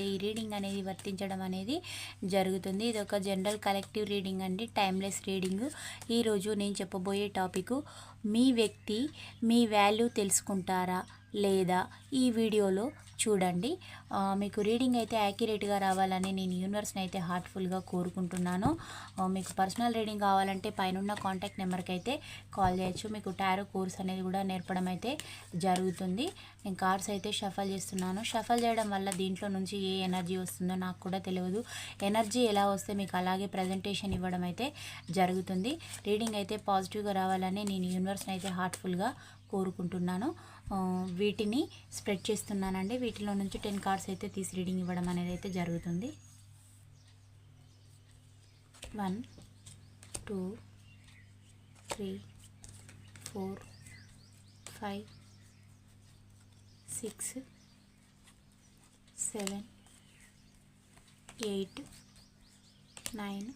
ఈ రీడింగ్ అనేది వర్తించడం అనేది జరుగుతుంది. ఇది ఒక జనరల్ కలెక్టివ్ రీడింగ్ అండి టైమ్లెస్ రీడింగ్ ఈరోజు నేను చెప్పబోయే టాపిక్ మీ వ్యక్తి మీ వాల్యూ తెలుసుకుంటారా లేదా? ఈ వీడియోలో చూడండి. మీకు రీడింగ్ అయితే యాక్యురేట్గా రావాలని నేను యూనివర్స్ని అయితే హార్ట్ఫుల్గా కోరుకుంటున్నాను. మీకు పర్సనల్ రీడింగ్ కావాలంటే పైన కాంటాక్ట్ నెంబర్కి అయితే కాల్ చేయొచ్చు. మీకు టారో కోర్స్ అనేది కూడా నేర్పడం అయితే జరుగుతుంది. నేను కార్డ్స్ అయితే షఫల్ చేస్తున్నాను. షఫల్ చేయడం వల్ల దీంట్లో నుంచి ఏ ఎనర్జీ వస్తుందో నాకు కూడా తెలియదు. ఎనర్జీ ఎలా వస్తే మీకు అలాగే ప్రజెంటేషన్ ఇవ్వడం అయితే జరుగుతుంది. రీడింగ్ అయితే పాజిటివ్గా రావాలని నేను యూనివర్స్ని అయితే హార్ట్ఫుల్గా కోరుకుంటున్నాను. వీటిని స్ప్రెడ్ చేస్తున్నానండి. వీటిలో నుంచి టెన్ కార్డ్స్ అయితే తీసి రీడింగ్ ఇవ్వడం అనేది అయితే జరుగుతుంది. One two three four five six seven eight nine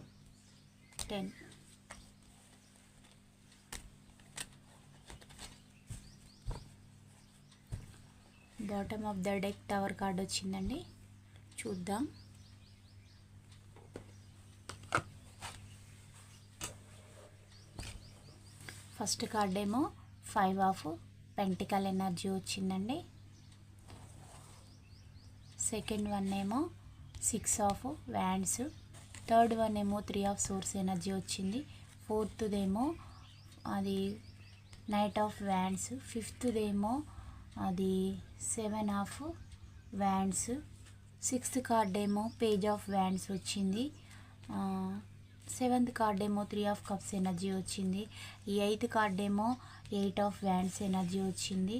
ten. Bottom of the deck tower card వచ్చిందండి. చూద్దాం. ఫస్ట్ కార్డ్ ఏమో ఫైవ్ ఆఫ్ పెంటికల్ ఎనర్జీ వచ్చిందండి. సెకండ్ వన్ ఏమో six of wands. Third one ఏమో త్రీ ఆఫ్ సోర్స్ ఎనర్జీ వచ్చింది. ఫోర్త్దేమో అది knight of wands. ఫిఫ్త్దేమో అది seven of wands. Sixth card ఏమో పేజ్ ఆఫ్ వ్యాండ్స్ వచ్చింది. సెవెంత్ కార్డ్ ఏమో త్రీ ఆఫ్ కప్స్ ఎనర్జీ వచ్చింది. ఈ ఎయిత్ కార్డ్ ఏమో ఎయిట్ ఆఫ్ వ్యాండ్స్ ఎనర్జీ వచ్చింది.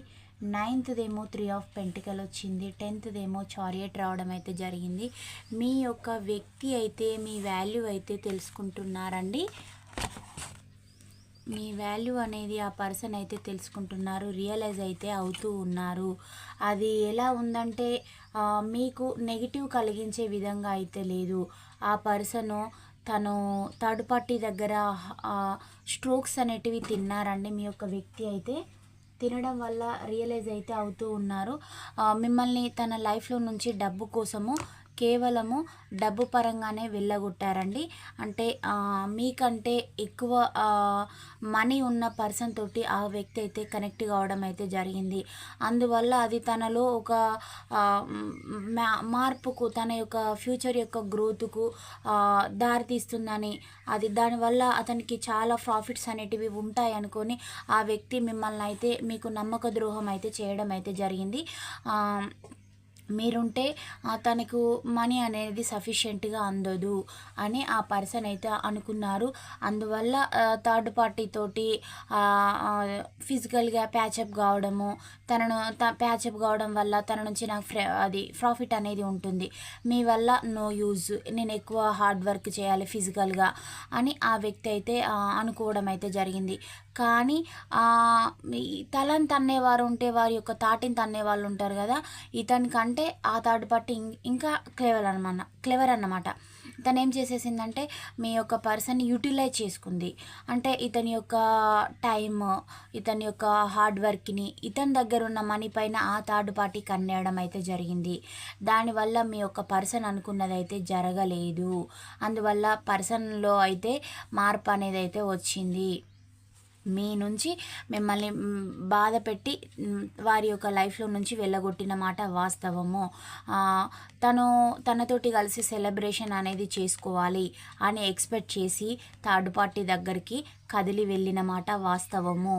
నైన్త్దేమో త్రీ ఆఫ్ పెంటికల్ వచ్చింది. టెన్త్దేమో చారియట్ రావడం అయితే జరిగింది. మీ యొక్క వ్యక్తి అయితే మీ వాల్యూ అయితే తెలుసుకుంటున్నారండి. మీ వాల్యూ అనేది ఆ పర్సన్ అయితే తెలుసుకుంటున్నారు రియలైజ్ అయితే అవుతూ ఉన్నారు. అది ఎలా ఉందంటే మీకు నెగిటివ్ కలిగించే విధంగా అయితే లేదు. ఆ పర్సను తను థర్డ్ పార్టీ దగ్గర స్ట్రోక్స్ అనేటివి తిన్నారండి. మీ యొక్క వ్యక్తి అయితే తినడం వల్ల రియలైజ్ అయితే అవుతూ ఉన్నారు. మిమ్మల్ని తన లైఫ్లో నుంచి డబ్బు కోసము కేవలము డబ్బు పరంగానే వెళ్ళగొట్టారండి. అంటే మీకంటే ఎక్కువ మనీ ఉన్న పర్సన్ తోటి ఆ వ్యక్తి అయితే కనెక్ట్ కావడం అయితే జరిగింది. అందువల్ల అది తనలో ఒక మార్పుకు తన యొక్క ఫ్యూచర్ యొక్క గ్రోత్కు దారితీస్తుందని అది దానివల్ల అతనికి చాలా ప్రాఫిట్స్ అనేటివి ఉంటాయి అనుకొని ఆ వ్యక్తి మిమ్మల్ని అయితే మీకు నమ్మక ద్రోహం అయితే చేయడం అయితే జరిగింది. మీరుంటే తనకు మనీ అనేది సఫిషియెంట్గా అందదు అని ఆ పర్సన్ అయితే అనుకున్నారు. అందువల్ల థర్డ్ పార్టీ తోటి ఫిజికల్గా ప్యాచప్ కావడము తనను ప్యాచప్ కావడం వల్ల తన నుంచి నాకు అది ప్రాఫిట్ అనేది ఉంటుంది. మీ వల్ల నో యూజ్ నేను ఎక్కువ హార్డ్ వర్క్ చేయాలి ఫిజికల్గా అని ఆ వ్యక్తి అయితే అనుకోవడం అయితే జరిగింది. కానీ తలని తన్నేవారు ఉంటే వారి యొక్క తాటిని తన్నే వాళ్ళు ఉంటారు కదా ఇతని కంటే ఆ తాటి పార్టీ ఇంకా క్లెవర్ అనమాట క్లెవర్ అన్నమాట. తను ఏం చేసేసిందంటే మీ యొక్క పర్సన్ యూటిలైజ్ చేసుకుంది. అంటే ఇతని యొక్క టైమ్ ఇతని యొక్క హార్డ్ వర్క్ని ఇతని దగ్గర ఉన్న మనీ పైన ఆ థర్డ్ పార్టీ కన్నేయడం అయితే జరిగింది. దానివల్ల మీ యొక్క పర్సన్ అనుకున్నది అయితే జరగలేదు. అందువల్ల పర్సన్లో అయితే మార్పు అనేది అయితే వచ్చింది. మీ నుంచి మిమ్మల్ని బాధపెట్టి బాధ పెట్టి వారి యొక్క లైఫ్లో నుంచి వెళ్ళగొట్టిన మాట వాస్తవము. తను తనతోటి కలిసి సెలబ్రేషన్ అనేది చేసుకోవాలి అని ఎక్స్పెక్ట్ చేసి థర్డ్ పార్టీ దగ్గరికి కదిలి వెళ్ళిన మాట వాస్తవము.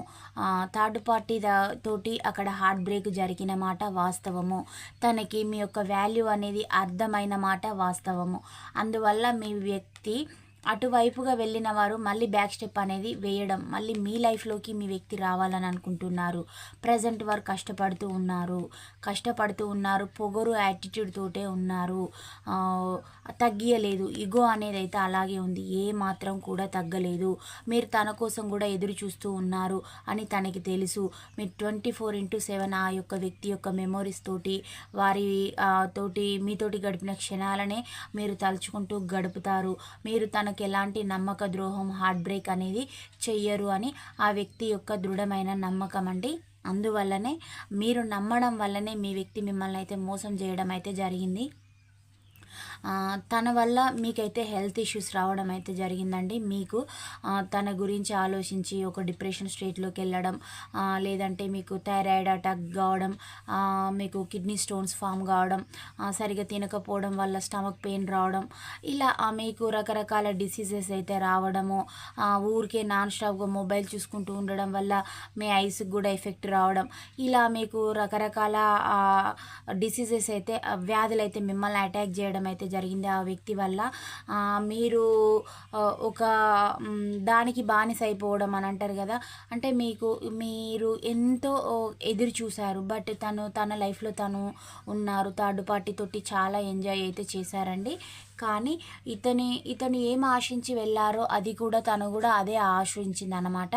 థర్డ్ పార్టీ ద తోటి అక్కడ హార్ట్ బ్రేక్ జరిగిన మాట వాస్తవము. తనకి మీ యొక్క వాల్యూ అనేది అర్థమైన మాట వాస్తవము. అందువల్ల మీ వ్యక్తి అటువైపుగా వెళ్ళిన వారు మళ్ళీ బ్యాక్ స్టెప్ అనేది వేయడం మళ్ళీ మీ లైఫ్లోకి మీ వ్యక్తి రావాలని అనుకుంటున్నారు. ప్రజెంట్ వారు కష్టపడుతూ ఉన్నారు. కష్టపడుతూ ఉన్నారు పొగరు యాటిట్యూడ్ తోటే ఉన్నారు. తగ్గియలేదు. ఇగో అనేది అయితే అలాగే ఉంది. ఏ మాత్రం కూడా తగ్గలేదు. మీరు తన కోసం కూడా ఎదురు చూస్తూ ఉన్నారు అని తనకి తెలుసు. మీరు ట్వంటీ ఫోర్ ఇంటూ సెవెన్ ఆ యొక్క వ్యక్తి యొక్క మెమోరీస్ తోటి వారి ఆ, తోటి మీతోటి గడిపిన క్షణాలనే మీరు తలుచుకుంటూ గడుపుతారు. మీరు తనకి ఎలాంటి నమ్మక ద్రోహం హార్ట్ బ్రేక్ అనేది చెయ్యరు అని ఆ వ్యక్తి యొక్క దృఢమైన నమ్మకం అండి. అందువల్లనే మీరు నమ్మడం వల్లనే మీ వ్యక్తి మిమ్మల్ని అయితే మోసం చేయడం అయితే జరిగింది. తన వల్ల మీకైతే హెల్త్ ఇష్యూస్ రావడం అయితే జరిగిందండి. మీకు తన గురించి ఆలోచించి ఒక డిప్రెషన్ స్టేట్లోకి వెళ్ళడం లేదంటే మీకు థైరాయిడ్ అటాక్ కావడం మీకు కిడ్నీ స్టోన్స్ ఫామ్ కావడం సరిగా తినకపోవడం వల్ల స్టమక్ పెయిన్ రావడం ఇలా మీకు రకరకాల డిసీజెస్ అయితే రావడము ఊరికే నాన్ స్టాప్గా మొబైల్ చూసుకుంటూ ఉండడం వల్ల మీ ఐస్కి కూడా ఎఫెక్ట్ రావడం ఇలా మీకు రకరకాల డిసీజెస్ అయితే వ్యాధులు అయితే మిమ్మల్ని అటాక్ చేయడం అయితే జరిగింది ఆ వ్యక్తి వల్ల. మీరు ఒక దానికి బానిస అయిపోవడం అని అంటారు కదా. అంటే మీకు మీరు ఎంతో ఎదురు చూశారు. బట్ తను తన లైఫ్లో తను ఉన్నారు. థర్డ్ పార్టీ తోటి చాలా ఎంజాయ్ అయితే చేశారండి. కానీ ఇతని ఇతను ఏం ఆశించి వెళ్ళారో అది కూడా తను కూడా అదే ఆశించింది అనమాట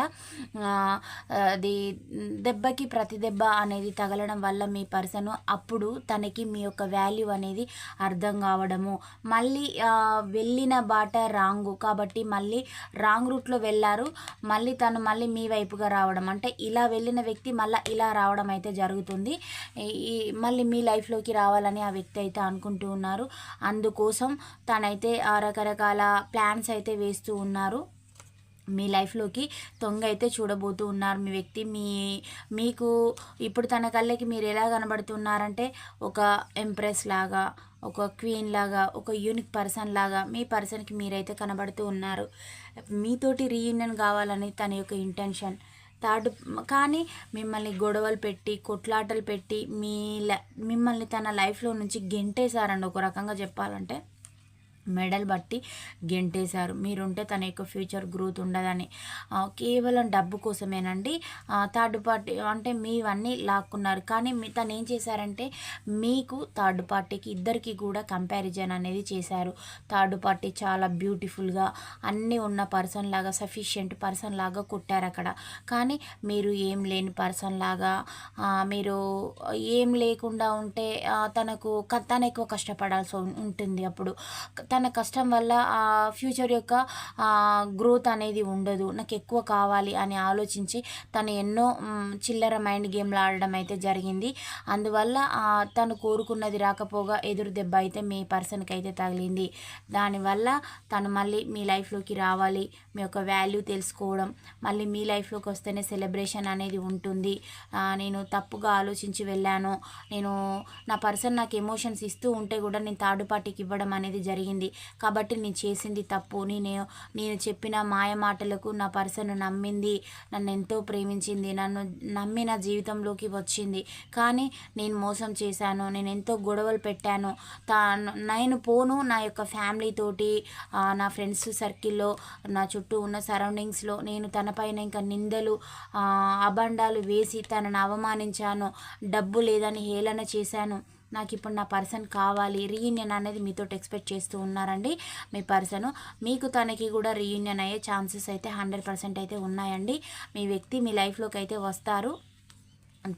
అది దెబ్బకి ప్రతి దెబ్బ అనేది తగలడం వల్ల మీ పర్సన్ అప్పుడు తనకి మీ యొక్క వాల్యూ అనేది అర్థం కావడము. మళ్ళీ వెళ్ళిన బాట రాంగు. కాబట్టి మళ్ళీ రాంగ్ రూట్లో వెళ్ళారు. మళ్ళీ తను మళ్ళీ మీ వైపుగా రావడం. అంటే ఇలా వెళ్ళిన వ్యక్తి మళ్ళీ ఇలా రావడం అయితే జరుగుతుంది. ఈ- ఈ మళ్ళీ మీ లైఫ్లోకి రావాలని ఆ వ్యక్తి అయితే అనుకుంటూ ఉన్నారు. అందుకోసం తనైతే ఆ రకరకాల ప్లాన్స్ అయితే వేస్తూ ఉన్నారు. మీ లైఫ్లోకి తొంగ అయితే చూడబోతూ ఉన్నారు మీ వ్యక్తి. మీ మీకు ఇప్పుడు తన కళ్ళకి మీరు ఎలా కనబడుతున్నారంటే ఒక ఎంప్రెస్ లాగా ఒక క్వీన్ లాగా ఒక యూనిక్ పర్సన్ లాగా మీ పర్సన్కి మీరైతే కనబడుతూ ఉన్నారు. మీతోటి రీయూనియన్ కావాలని తన యొక్క ఇంటెన్షన్. థర్డ్ కానీ మిమ్మల్ని గొడవలు పెట్టి కొట్లాటలు పెట్టి మీ మిమ్మల్ని తన లైఫ్లో నుంచి గెంటేశారండి ఒక రకంగా చెప్పాలంటే మెడల్ బట్టి గెంటేశారు. మీరుంటే తన యొక్క ఫ్యూచర్ గ్రోత్ ఉండదని. కేవలం డబ్బు కోసమేనండి. థర్డ్ పార్టీ అంటే మీవన్నీ లాక్కున్నారు. కానీ మీ తను ఏం చేశారంటే మీకు థర్డ్ పార్టీకి ఇద్దరికి కూడా కంపారిజన్ అనేది చేశారు. థర్డ్ పార్టీ చాలా బ్యూటిఫుల్గా అన్నీ ఉన్న పర్సన్ లాగా సఫిషియెంట్ పర్సన్ లాగా కొట్టారు అక్కడ. కానీ మీరు ఏం లేని పర్సన్ లాగా మీరు ఏం లేకుండా ఉంటే తనకు తన తను ఎక్కువ కష్టపడాల్సి ఉంటుంది అప్పుడు. తన కష్టం వల్ల ఆ ఫ్యూచర్ యొక్క గ్రోత్ అనేది ఉండదు. నాకు ఎక్కువ కావాలి అని ఆలోచించి తను ఎన్నో చిల్లర మైండ్ గేమ్లు ఆడడం అయితే జరిగింది. అందువల్ల తను కోరుకున్నది రాకపోగా ఎదురు దెబ్బ అయితే మీ పర్సన్కి అయితే తగిలింది. దానివల్ల తను మళ్ళీ మీ లైఫ్లోకి రావాలి. మీ యొక్క వాల్యూ తెలుసుకోవడం మళ్ళీ మీ లైఫ్లోకి వస్తేనే సెలబ్రేషన్ అనేది ఉంటుంది. నేను తప్పుగా ఆలోచించి వెళ్ళాను. నేను నా పర్సన్ నాకు ఎమోషన్స్ ఇస్తూ ఉంటే కూడా నేను థర్డ్ పార్టీకి ఇవ్వడం అనేది జరిగింది. కాబట్టి నేను చేసింది తప్పు. నేను నేను చెప్పిన మాయ మాటలకు నా పర్సన్ నమ్మింది. నన్ను ఎంతో ప్రేమించింది. నన్ను నమ్మి నా జీవితంలోకి వచ్చింది. కానీ నేను మోసం చేశాను. నేను ఎంతో గొడవలు పెట్టాను. తా నేను పోను నా యొక్క ఫ్యామిలీ తోటి నా ఫ్రెండ్స్ సర్కిల్లో నా చుట్టూ ఉన్న సరౌండింగ్స్లో. నేను తనపైన ఇంకా నిందలు అబండాలు వేసి తనను అవమానించాను. డబ్బు లేదని హేళన చేశాను. నాకు ఇప్పుడు నా పర్సన్ కావాలి రీయూనియన్ అనేది మీతో ఎక్స్పెక్ట్ చేస్తూ ఉన్నారండి. మీ పర్సన్ మీకు తనకి కూడా రీయూనియన్ అయ్యే ఛాన్సెస్ అయితే హండ్రెడ్ పర్సెంట్ అయితే ఉన్నాయండి. మీ వ్యక్తి మీ లైఫ్లోకి అయితే వస్తారు.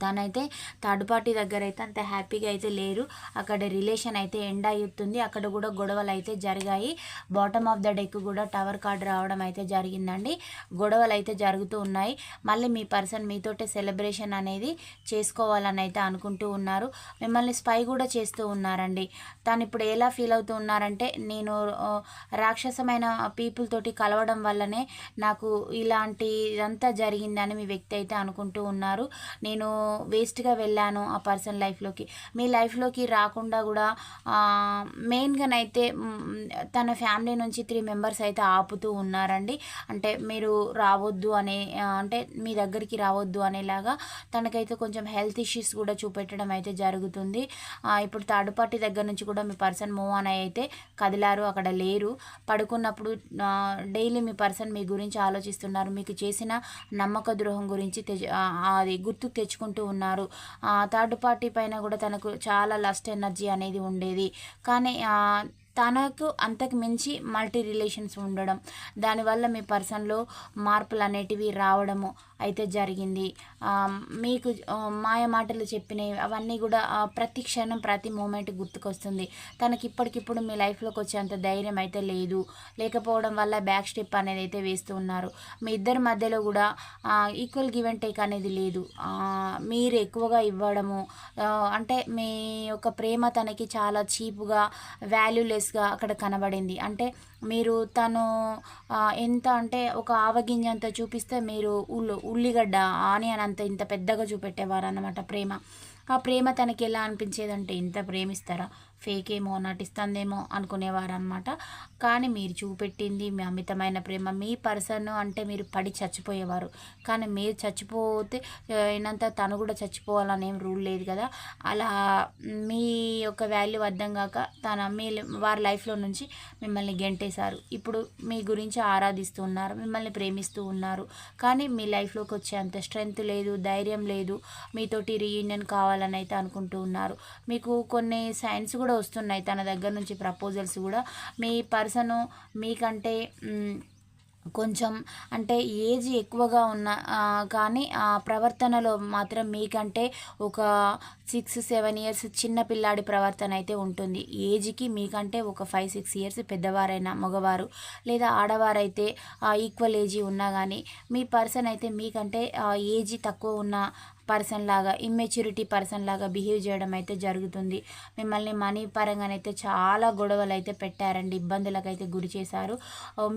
తనైతే థర్డ్ పార్టీ దగ్గర అయితే అంత హ్యాపీగా అయితే లేరు. అక్కడ రిలేషన్ అయితే ఎండ్ అవుతుంది అక్కడ కూడా గొడవలు అయితే జరిగాయి. బాటమ్ ఆఫ్ ద డెక్ కూడా టవర్ కార్డ్ రావడం అయితే జరిగిందండి. గొడవలు అయితే జరుగుతూ ఉన్నాయి. మళ్ళీ మీ పర్సన్ మీతోటే సెలబ్రేషన్ అనేది చేసుకోవాలని అయితే అనుకుంటూ ఉన్నారు. మిమ్మల్ని స్పై కూడా చేస్తూ ఉన్నారండి. తను ఇప్పుడు ఎలా ఫీల్ అవుతూ ఉన్నారంటే నేను రాక్షసమైన పీపుల్ తోటి కలవడం వల్లనే నాకు ఇలాంటి ఇదంతా జరిగిందని మీ వ్యక్తి అయితే అనుకుంటూ ఉన్నారు. నేను వేస్ట్గా వెళ్ళాను ఆ పర్సన్ లైఫ్లోకి మీ లైఫ్లోకి రాకుండా కూడా మెయిన్గానైతే తన ఫ్యామిలీ నుంచి త్రీ మెంబర్స్ అయితే ఆపుతూ ఉన్నారండి. అంటే మీరు రావద్దు అనే అంటే మీ దగ్గరికి రావద్దు అనేలాగా తనకైతే కొంచెం హెల్త్ ఇష్యూస్ కూడా చూపెట్టడం అయితే జరుగుతుంది. ఇప్పుడు థర్డ్ పార్టీ దగ్గర నుంచి కూడా మీ పర్సన్ మూవ్ ఆన్ అయితే కదిలారు అక్కడ లేరు. పడుకున్నప్పుడు డైలీ మీ పర్సన్ మీ గురించి ఆలోచిస్తున్నారు. మీకు చేసిన నమ్మక ద్రోహం గురించి తె- అది గుర్తుకు చేసుకుంటూ ఉన్నారు. థర్డ్ పార్టీ పైన కూడా తనకు చాలా లస్ట్ ఎనర్జీ అనేది ఉండేది. కానీ తనకు అంతకు మించి మల్టీ రిలేషన్స్ ఉండడం దానివల్ల మీ పర్సన్లో మార్పులు అనేటివి రావడము అయితే జరిగింది. మీకు మాయ మాటలు చెప్పినవి అవన్నీ కూడా ప్రతి క్షణం ప్రతి మూమెంట్ గుర్తుకొస్తుంది. తనకి ఇప్పటికిప్పుడు మీ లైఫ్లోకి వచ్చేంత ధైర్యం అయితే లేదు. లేకపోవడం వల్ల బ్యాక్ స్టెప్ అనేది అయితే వేస్తూ ఉన్నారు. మీ ఇద్దరి మధ్యలో కూడా ఈక్వల్ గివ్ అండ్ టేక్ అనేది లేదు. మీరు ఎక్కువగా ఇవ్వడము అంటే మీ యొక్క ప్రేమ తనకి చాలా చీప్గా వాల్యూలెస్గా అక్కడ కనబడింది. అంటే మీరు తను ఎంత అంటే ఒక ఆవగింజ అంత చూపిస్తే మీరు ఉల్లు ఉల్లిగడ్డ ఆనియన్ అంత ఇంత పెద్దగా చూపెట్టేవారు అన్నమాట ప్రేమ. ఆ ప్రేమ తనకి ఎలా అనిపించేదంటే ఇంత ప్రేమిస్తారా? ఫేక్ ఏమో నటిస్తుందేమో అనుకునేవారనమాట కానీ మీరు చూపెట్టింది మీ అమితమైన ప్రేమ. మీ పర్సన్ అంటే మీరు పడి చచ్చిపోయేవారు. కానీ మీరు చచ్చిపోతే అయినంత తను కూడా చచ్చిపోవాలని ఏం రూల్ లేదు కదా. అలా మీ యొక్క వాల్యూ అర్థం కాక తన మీ వారి లైఫ్లో నుంచి మిమ్మల్ని గెంటేశారు. ఇప్పుడు మీ గురించి ఆరాధిస్తూ ఉన్నారు మిమ్మల్ని ప్రేమిస్తూ ఉన్నారు. కానీ మీ లైఫ్లోకి వచ్చే అంత స్ట్రెంగ్త్ లేదు ధైర్యం లేదు. మీతోటి రీయూనియన్ కావాలని అయితే అనుకుంటూ ఉన్నారు. మీకు కొన్ని సైన్స్ కూడా కూడా వస్తున్నాయి. తన దగ్గర నుంచి ప్రపోజల్స్ కూడా. మీ పర్సను మీకంటే కొంచెం అంటే ఏజ్ ఎక్కువగా ఉన్న కానీ ఆ ప్రవర్తనలో మాత్రం మీకంటే ఒక సిక్స్ సెవెన్ ఇయర్స్ చిన్న పిల్లాడి ప్రవర్తన అయితే ఉంటుంది. ఏజ్కి మీకంటే ఒక ఫైవ్ సిక్స్ ఇయర్స్ పెద్దవారైనా మగవారు లేదా ఆడవారైతే ఈక్వల్ ఏజీ ఉన్నా కానీ మీ పర్సన్ అయితే మీకంటే ఏజ్ తక్కువ ఉన్న పర్సన్ లాగా ఇమ్మెచ్యూరిటీ పర్సన్ లాగా బిహేవ్ చేయడం అయితే జరుగుతుంది. మిమ్మల్ని మనీ పరంగానైతే చాలా గొడవలు అయితే పెట్టారండి ఇబ్బందులకు అయితే గురి చేశారు.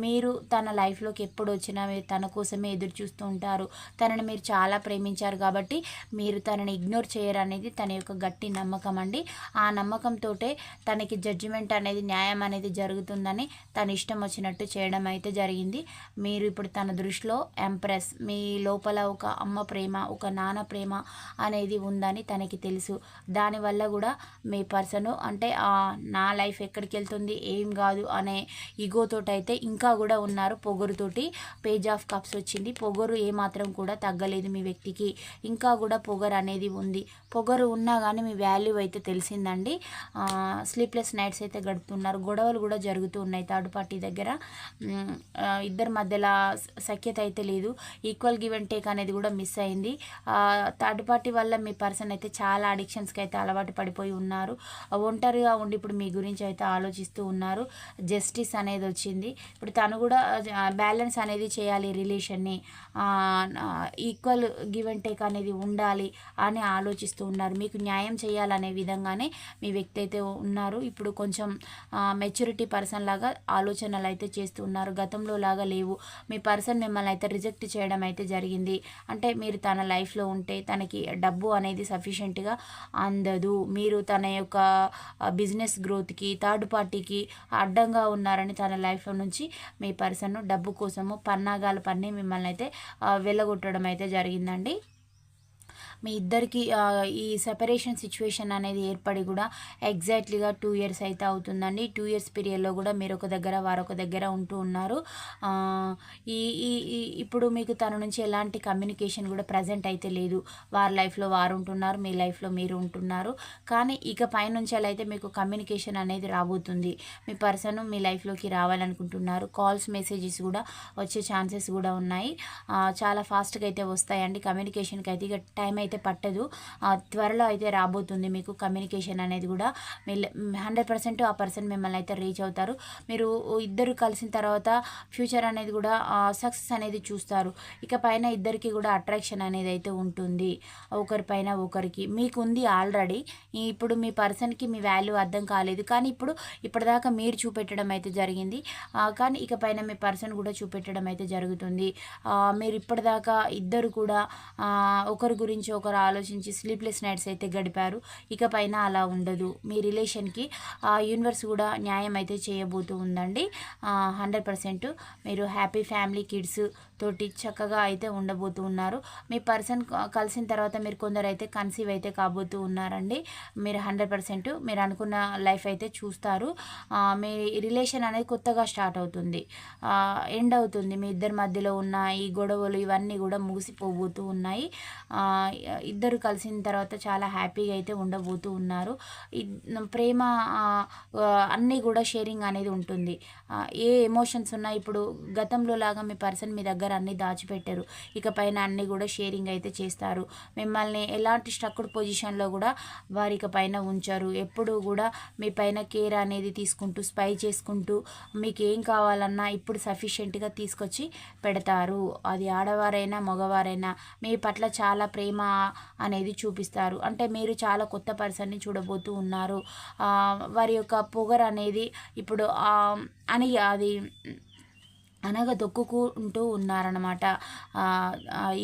మీరు తన లైఫ్లోకి ఎప్పుడు వచ్చినా మీరు తన కోసమే ఎదురు చూస్తూ ఉంటారు. తనని మీరు చాలా ప్రేమించారు కాబట్టి మీరు తనని ఇగ్నోర్ చేయరు అనేది తన యొక్క గట్టి నమ్మకం అండి. ఆ నమ్మకంతో తనకి జడ్జిమెంట్ అనేది న్యాయం అనేది జరుగుతుందని తన ఇష్టం వచ్చినట్టు చేయడం అయితే జరిగింది. మీరు ఇప్పుడు తన దృష్టిలో ఎంప్రెస్ మీ లోపల ఒక అమ్మ ప్రేమ ఒక నాన్న ప్రేమ అనేది ఉందని తనకి తెలుసు. దానివల్ల కూడా మీ పర్సన్ అంటే నా లైఫ్ ఎక్కడికి వెళ్తుంది ఏం కాదు అనే ఈగోతోటి అయితే ఇంకా కూడా ఉన్నారు. పొగరుతోటి పేజ్ ఆఫ్ కప్స్ వచ్చింది. పొగరు ఏమాత్రం కూడా తగ్గలేదు మీ వ్యక్తికి. ఇంకా కూడా పొగరు అనేది ఉంది. పొగరు ఉన్నా కానీ మీ వాల్యూ అయితే తెలిసిందండి. స్లీప్లెస్ నైట్స్ అయితే గడుపుతున్నారు. గొడవలు కూడా జరుగుతూ ఉన్నాయి థర్డ్ పార్టీ దగ్గర. ఇద్దరి మధ్యలో సఖ్యత అయితే లేదు. ఈక్వల్ గివ్ అండ్ టేక్ అనేది కూడా మిస్ అయింది. థర్డ్ పార్టీ వల్ల మీ పర్సన్ అయితే చాలా అడిక్షన్స్కి అయితే అలవాటు పడిపోయి ఉన్నారు. ఒంటరిగా ఉండి ఇప్పుడు మీ గురించి అయితే ఆలోచిస్తూ ఉన్నారు. జస్టిస్ అనేది వచ్చింది. ఇప్పుడు తను కూడా బ్యాలెన్స్ అనేది చేయాలి రిలేషన్ని ఈక్వల్ గివ్ అండ్ టేక్ అనేది ఉండాలి అని ఆలోచిస్తూ ఉన్నారు. మీకు న్యాయం చేయాలనే విధంగానే మీ వ్యక్తి అయితే ఉన్నారు. ఇప్పుడు కొంచెం మెచ్యూరిటీ పర్సన్ లాగా ఆలోచనలు అయితే చేస్తూ ఉన్నారు. గతంలో లాగా లేవు. మీ పర్సన్ మిమ్మల్ని అయితే రిజెక్ట్ చేయడం అయితే జరిగింది. అంటే మీరు తన లైఫ్లో ఉంటే తనకి డబ్బు అనేది సఫిషియెంట్గా అందదు. మీరు తన యొక్క బిజినెస్ గ్రోత్కి థర్డ్ పార్టీకి అడ్డంగా ఉన్నారని తన లైఫ్ నుంచి మీ పర్సన్ డబ్బు కోసము పన్నాగాలు పన్ని మిమ్మల్ని అయితే వెళ్ళగొట్టడం అయితే జరిగిందండి. మీ ఇద్దరికి ఈ సెపరేషన్ సిచ్యువేషన్ అనేది ఏర్పడి కూడా ఎగ్జాక్ట్లీగా టూ ఇయర్స్ అయితే అవుతుందండి. టూ ఇయర్స్ పీరియడ్లో కూడా మీరు ఒక దగ్గర వారొక దగ్గర ఉంటూ ఉన్నారు. ఈ ఈ ఈ- ఇప్పుడు మీకు తన నుంచి ఎలాంటి కమ్యూనికేషన్ కూడా ప్రజెంట్ అయితే లేదు. వారి లైఫ్లో వారు ఉంటున్నారు మీ లైఫ్లో మీరు ఉంటున్నారు. కానీ ఇక పైనుంచి అలా అయితే మీకు కమ్యూనికేషన్ అనేది రాబోతుంది. మీ పర్సన్ మీ లైఫ్లోకి రావాలనుకుంటున్నారు. కాల్స్ మెసేజెస్ కూడా వచ్చే ఛాన్సెస్ కూడా ఉన్నాయి. చాలా ఫాస్ట్గా అయితే వస్తాయండి. కమ్యూనికేషన్కి అయితే ఇక టైం అయితే అయితే పట్టదు. త్వరలో అయితే రాబోతుంది మీకు కమ్యూనికేషన్ అనేది కూడా. మీ హండ్రెడ్ పర్సెంట్ ఆ పర్సన్ మిమ్మల్ని అయితే రీచ్ అవుతారు. మీరు ఇద్దరు కలిసిన తర్వాత ఫ్యూచర్ అనేది కూడా సక్సెస్ అనేది చూస్తారు. ఇక పైన ఇద్దరికి కూడా అట్రాక్షన్ అనేది అయితే ఉంటుంది. ఒకరిపైన ఒకరికి. మీకు ఉంది ఆల్రెడీ. ఇప్పుడు మీ పర్సన్కి మీ వాల్యూ అర్థం కాలేదు. కానీ ఇప్పుడు ఇప్పటిదాకా మీరు చూపెట్టడం అయితే జరిగింది. కానీ ఇక పైన మీ పర్సన్ కూడా చూపెట్టడం అయితే జరుగుతుంది. మీరు ఇప్పటిదాకా ఇద్దరు కూడా ఒకరి గురించి ఒకరు ఆలోచించి స్లీప్లెస్ నైట్స్ అయితే గడిపారు. ఇకపైన అలా ఉండదు. మీ రిలేషన్కి ఆ యూనివర్స్ కూడా న్యాయం అయితే చేయబోతూ ఉందండి. హండ్రెడ్ పర్సెంట్ మీరు హ్యాపీ ఫ్యామిలీ కిడ్స్ తోటి చక్కగా అయితే ఉండబోతూ ఉన్నారు. మీ పర్సన్ కలిసిన తర్వాత మీరు కొందరు అయితే కన్సీవ్ అయితే కాబోతూ ఉన్నారండి. మీరు హండ్రెడ్ పర్సెంట్ మీరు అనుకున్న లైఫ్ అయితే చూస్తారు. మీ రిలేషన్ అనేది కొత్తగా స్టార్ట్ అవుతుంది. ఎండ్ అవుతుంది. మీ ఇద్దరి మధ్యలో ఉన్న ఈ గొడవలు ఇవన్నీ కూడా ముగిసిపోబోతూ ఉన్నాయి. ఇద్దరు కలిసిన తర్వాత చాలా హ్యాపీగా అయితే ఉండబోతూ ఉన్నారు. ప్రేమ అన్నీ కూడా షేరింగ్ అనేది ఉంటుంది. ఏ ఎమోషన్స్ ఉన్నా ఇప్పుడు గతంలో లాగా మీ పర్సన్ మీ దగ్గర అన్నీ దాచిపెట్టారు. ఇక పైన అన్నీ కూడా షేరింగ్ అయితే చేస్తారు. మిమ్మల్ని ఎలాంటి స్ట్రక్డ్ పొజిషన్లో కూడా వారి పైన ఉంచారు. ఎప్పుడు కూడా మీ పైన కేర్ అనేది తీసుకుంటూ స్పై చేసుకుంటూ మీకు ఏం కావాలన్నా ఇప్పుడు సఫిషియెంట్గా తీసుకొచ్చి పెడతారు. అది ఆడవారైనా మగవారైనా మీ పట్ల చాలా ప్రేమ అనేది చూపిస్తారు. అంటే మీరు చాలా కొత్త పర్సన్ని చూడబోతూ ఉన్నారు. వారి యొక్క పొగర్ అనేది ఇప్పుడు అని అది అనగా దొక్కుకుంటూ ఉన్నారనమాట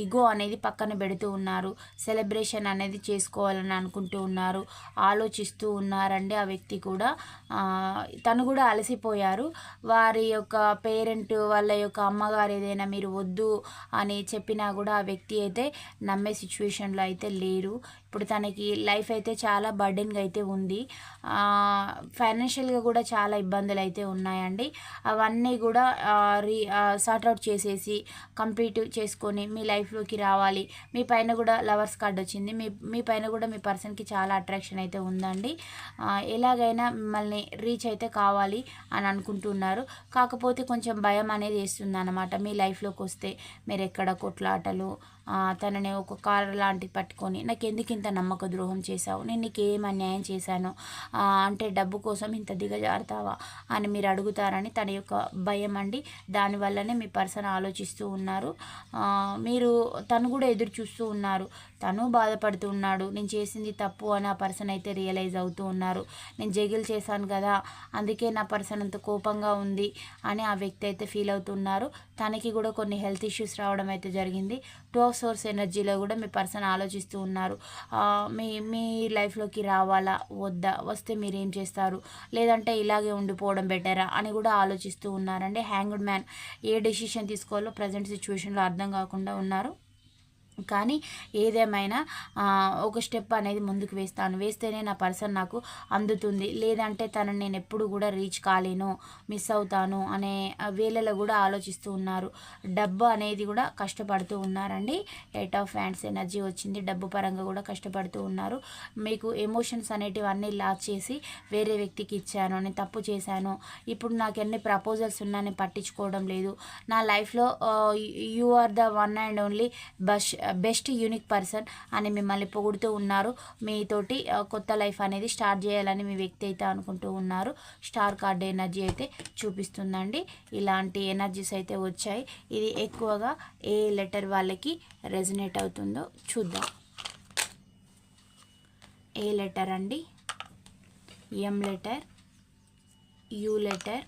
ఇగో అనేది పక్కన పెడుతూ ఉన్నారు. సెలబ్రేషన్ అనేది చేసుకోవాలని అనుకుంటూ ఉన్నారు. ఆలోచిస్తూ ఉన్నారండి ఆ వ్యక్తి కూడా. తను కూడా అలసిపోయారు. వారి యొక్క పేరెంట్ వాళ్ళ యొక్క అమ్మగారు ఏదైనా మీరు వద్దు అని చెప్పినా కూడా ఆ వ్యక్తి అయితే నమ్మే సిచ్యువేషన్లో అయితే లేరు. ఇప్పుడు తనకి లైఫ్ అయితే చాలా బర్డెన్గా అయితే ఉంది. ఫైనాన్షియల్గా కూడా చాలా ఇబ్బందులు అయితే ఉన్నాయండి. అవన్నీ కూడా రీ సార్ట్అవుట్ చేసేసి కంప్లీట్ చేసుకొని మీ లైఫ్లోకి రావాలి. మీ పైన కూడా లవర్స్ కార్డ్ వచ్చింది. మీ మీ పైన కూడా మీ పర్సన్కి చాలా అట్రాక్షన్ అయితే ఉందండి. ఎలాగైనా మిమ్మల్ని రీచ్ అయితే కావాలి అని అనుకుంటున్నారు. కాకపోతే కొంచెం భయం అనేది వేస్తుంది అనమాట మీ లైఫ్లోకి వస్తే. మీరు ఎక్కడ కొట్లాటలు తనని ఒక కార్ లాంటిది పట్టుకొని నాకు ఎందుకు ఇంత నమ్మక ద్రోహం చేశావు? నేను నీకు ఏం అన్యాయం చేశాను? అంటే డబ్బు కోసం ఇంత దిగజారుతావా? అని మీరు అడుగుతారని తన యొక్క భయం అండి. దానివల్లనే మీ పర్సన్ ఆలోచిస్తూ ఉన్నారు. మీరు తను కూడా ఎదురు చూస్తూ ఉన్నారు. తను బాధపడుతూ ఉన్నాడు. నేను చేసింది తప్పు అని ఆ పర్సన్ అయితే రియలైజ్ అవుతూ ఉన్నారు. నేను జగిల్ చేశాను కదా అందుకే నా పర్సన్ అంత కోపంగా ఉంది అని ఆ వ్యక్తి అయితే ఫీల్ అవుతున్నారు తనకి కూడా కొన్ని హెల్త్ ఇష్యూస్ రావడం అయితే జరిగింది. టూ ఆఫ్ సోర్స్ ఎనర్జీలో కూడా మీ పర్సన్ ఆలోచిస్తూ ఉన్నారు. మీ మీ లైఫ్లోకి రావాలా? వద్దా? వస్తే మీరు ఏం చేస్తారు? లేదంటే ఇలాగే ఉండిపోవడం బెటరా? అని కూడా ఆలోచిస్తూ ఉన్నారండి. హ్యాంగ్డ్ మ్యాన్ ఏ డెసిషన్ తీసుకోవాలో ప్రజెంట్ సిచ్యువేషన్లో అర్థం కాకుండా ఉన్నారు. కానీ ఏదేమైనా ఒక స్టెప్ అనేది ముందుకు వేస్తాను. వేస్తేనే నా పర్సన్ నాకు అందుతుంది. లేదంటే తనని నేను ఎప్పుడు కూడా రీచ్ కాలేను మిస్ అవుతాను అనే వేళలో కూడా ఆలోచిస్తూ ఉన్నారు. డబ్బు అనేది కూడా కష్టపడుతూ ఉన్నారండి. ఎయిట్ ఆఫ్ హ్యాండ్స్ ఎనర్జీ వచ్చింది. డబ్బు పరంగా కూడా కష్టపడుతూ ఉన్నారు. మీకు ఎమోషన్స్ అనేటివి అన్నీ లాచ్ చేసి వేరే వ్యక్తికి ఇచ్చాను నేను తప్పు చేశాను. ఇప్పుడు నాకు ఎన్ని ప్రపోజల్స్ ఉన్నా నేను పట్టించుకోవడం లేదు. నా లైఫ్లో you are the one and only bus best unique person అని మిమ్మల్ని పొగుడుతూ ఉన్నారు. మీతోటి కొత్త లైఫ్ అనేది స్టార్ట్ చేయాలని మీ వ్యక్తి అయితే అనుకుంటూ ఉన్నారు. స్టార్ కార్డ్ ఎనర్జీ అయితే చూపిస్తుందండి. ఇలాంటి ఎనర్జీస్ అయితే వచ్చాయి. ఇది ఎక్కువగా ఏ లెటర్ వాళ్ళకి రెజినేట్ అవుతుందో చూద్దాం. ఏ లెటర్ అండి. M letter U letter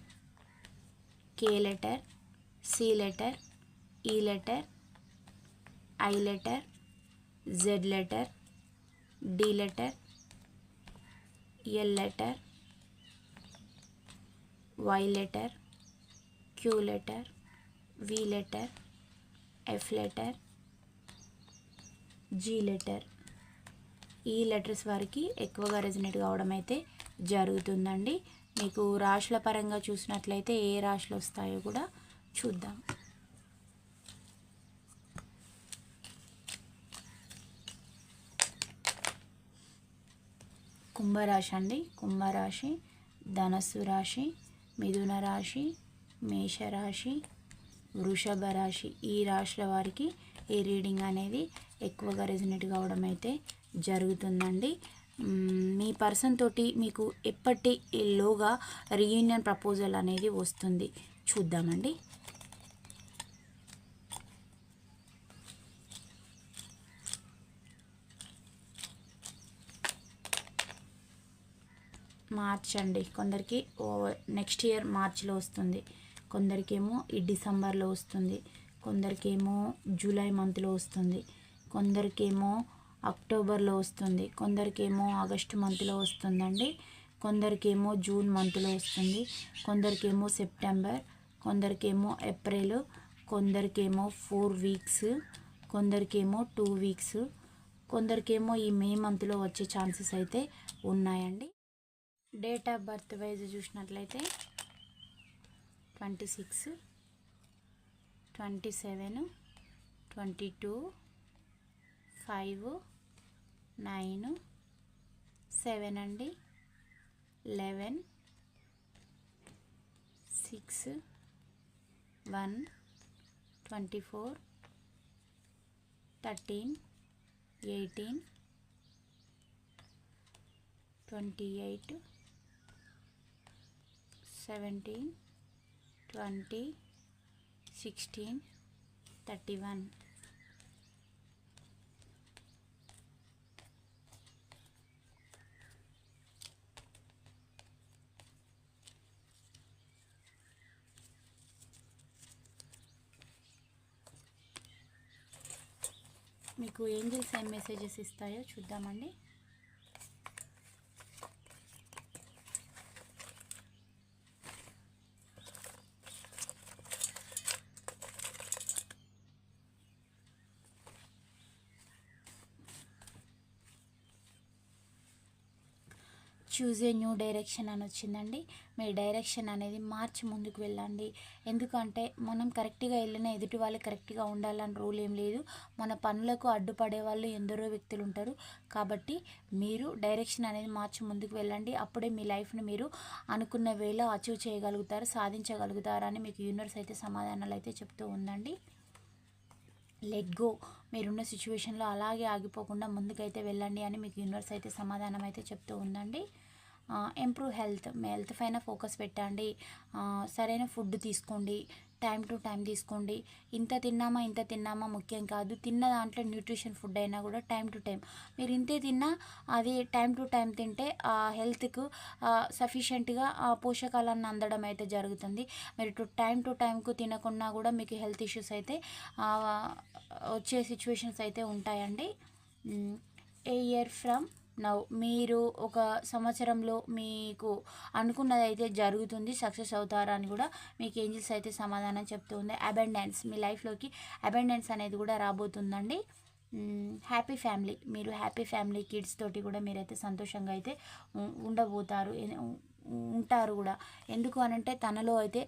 K letter C letter E letter I letter Z letter D letter L letter Y letter Q letter V letter F letter G letter. ఈ letters వారికి ఎక్కువగా resonate కావడం అయితే జరుగుతుందండి. మీకు రాశుల పరంగా చూసినట్లయితే ఏ రాశులు వస్తాయో కూడా చూద్దాం. కుంభరాశి అండి. కుంభరాశి ధనస్సు రాశి మిథున రాశి మేషరాశి వృషభ రాశి. ఈ రాశుల వారికి ఈ రీడింగ్ అనేది ఎక్కువగా రెజినేట్ కావడం అయితే జరుగుతుందండి. మీ పర్సన్ తోటి మీకు ఎప్పటి లోగా రీయూనియన్ ప్రపోజల్ అనేది వస్తుంది చూద్దామండి. మార్చ్ అండి కొందరికి నెక్స్ట్ ఇయర్ మార్చిలో వస్తుంది. కొందరికేమో ఈ డిసెంబర్లో వస్తుంది. కొందరికేమో జూలై మంత్లో వస్తుంది. కొందరికేమో అక్టోబర్లో వస్తుంది. కొందరికేమో ఆగస్టు మంత్లో వస్తుందండి. కొందరికేమో జూన్ మంత్లో వస్తుంది. కొందరికేమో సెప్టెంబర్ కొందరికేమో ఏప్రిల్ కొందరికేమో ఫోర్ వీక్స్ కొందరికేమో టూ వీక్స్ కొందరికేమో ఈ మే మంత్లో వచ్చే ఛాన్సెస్ అయితే ఉన్నాయండి. డేట్ ఆఫ్ బర్త్ వైజ్ చూసినట్లయితే twenty six twenty seven twenty two five nine seven అండి eleven six one twenty four thirteen eighteen twenty eight seventeen twenty sixteen thirty one మీకు angels ఏం మెసేజెస్ ఇస్తాయో చూద్దామండి. చూజ్ ఏ న్యూ డైరెక్షన్ అని వచ్చిందండి. మీ direction అనేది మార్చి ముందుకు వెళ్ళండి. ఎందుకంటే మనం కరెక్ట్గా వెళ్ళిన ఎదుటి వాళ్ళు కరెక్ట్గా ఉండాలని రూల్ ఏం లేదు. మన పనులకు అడ్డుపడే వాళ్ళు ఎందరో వ్యక్తులు ఉంటారు. కాబట్టి మీరు డైరెక్షన్ అనేది మార్చి ముందుకు వెళ్ళండి. అప్పుడే మీ లైఫ్ని మీరు అనుకున్న వేళ అచీవ్ చేయగలుగుతారు సాధించగలుగుతారు అని మీకు యూనివర్స్ అయితే సమాధానాలు అయితే చెప్తూ ఉందండి. లెట్ గో మీరున్న సిచ్యువేషన్లో అలాగే ఆగిపోకుండా ముందుకైతే వెళ్ళండి అని మీకు యూనివర్స్ అయితే సమాధానం అయితే చెప్తూ ఉందండి. ఇంప్రూవ్ హెల్త్ మీ హెల్త్ పైన ఫోకస్ పెట్టండి. సరైన ఫుడ్ తీసుకోండి. టైం టు టైం తీసుకోండి. ఇంత తిన్నామా ఇంత తిన్నామా ముఖ్యం కాదు. తిన్న దాంట్లో న్యూట్రిషన్ ఫుడ్ అయినా కూడా టైం టు టైం మీరు ఇంతే తిన్నా అది టైం టు టైం తింటే ఆ హెల్త్కు సఫిషియెంట్గా ఆ పోషకాలను అందడం అయితే జరుగుతుంది. మీరు టు టైం టు టైంకు తినకుండా కూడా మీకు హెల్త్ ఇష్యూస్ అయితే వచ్చే సిచ్యువేషన్స్ అయితే ఉంటాయండి. ఏ ఇయర్ ఫ్రమ్ నవ్ మీరు ఒక సంవత్సరంలో మీకు అనుకున్నది అయితే జరుగుతుంది సక్సెస్ అవుతారా అని కూడా మీకు ఏంజిల్స్ అయితే సమాధానం చెప్తూ ఉంది. అబెండెన్స్ మీ లైఫ్లోకి అబెండెన్స్ అనేది కూడా రాబోతుందండి. హ్యాపీ ఫ్యామిలీ మీరు హ్యాపీ ఫ్యామిలీ కిడ్స్ తోటి కూడా మీరైతే సంతోషంగా అయితే ఉండబోతారు ఉంటారు కూడా. ఎందుకు అనంటే తనలో అయితే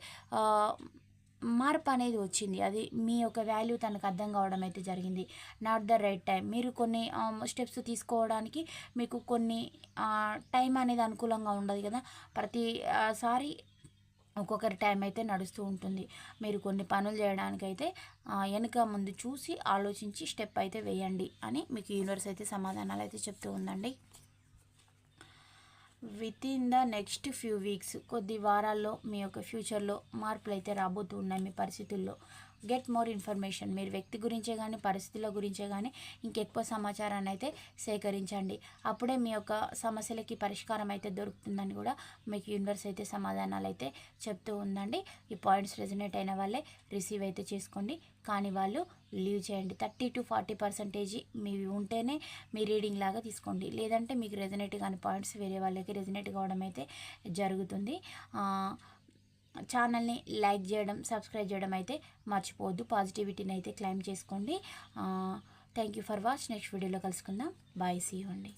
మార్పు అనేది వచ్చింది. అది మీ యొక్క వాల్యూ తనకు అర్థం కావడం అయితే జరిగింది. నాట్ ద రైట్ టైం మీరు కొన్ని um, స్టెప్స్ తీసుకోవడానికి మీకు కొన్ని టైం అనేది అనుకూలంగా ఉండదు కదా. ప్రతిసారి ఒక్కొక్కరి టైం అయితే నడుస్తూ ఉంటుంది. మీరు కొన్ని పనులు చేయడానికైతే వెనుక ముందు చూసి ఆలోచించి స్టెప్ అయితే వేయండి అని మీకు యూనివర్స్ అయితే సమాధానాలు అయితే చెప్తూ ఉందండి. With in the next few weeks కొద్ది వారాల్లో మీ యొక్క ఫ్యూచర్లో మార్పులు అయితే రాబోతున్నాయి మీ పరిస్థితుల్లో. గెట్ మోర్ ఇన్ఫర్మేషన్ మీరు వ్యక్తి గురించే కానీ పరిస్థితుల గురించే కానీ ఇంకెక్కువ సమాచారాన్ని అయితే సేకరించండి. అప్పుడే మీ యొక్క సమస్యలకి పరిష్కారం అయితే దొరుకుతుందని కూడా మీకు యూనివర్స్ అయితే సమాధానాలు అయితే చెప్తూ ఉందండి. ఈ పాయింట్స్ రెజినేట్ అయిన వాళ్ళే రిసీవ్ అయితే చేసుకోండి. కానీ వాళ్ళు లీవ్ చేయండి. థర్టీ టు ఫార్టీ పర్సెంటేజ్ మీవి ఉంటేనే మీ రీడింగ్ లాగా తీసుకోండి. లేదంటే మీకు రెజినేట్ కాని పాయింట్స్ వేరే వాళ్ళకి రెజినేట్ కావడం అయితే జరుగుతుంది. ఛానల్ని లైక్ చేయడం సబ్స్క్రైబ్ చేయడం అయితే మర్చిపోవద్దు. పాజిటివిటీని అయితే క్లైమ్ చేసుకోండి. Thank you for watch. Next వీడియోలో కలుసుకుందాం. బాయ్. సీ అండి.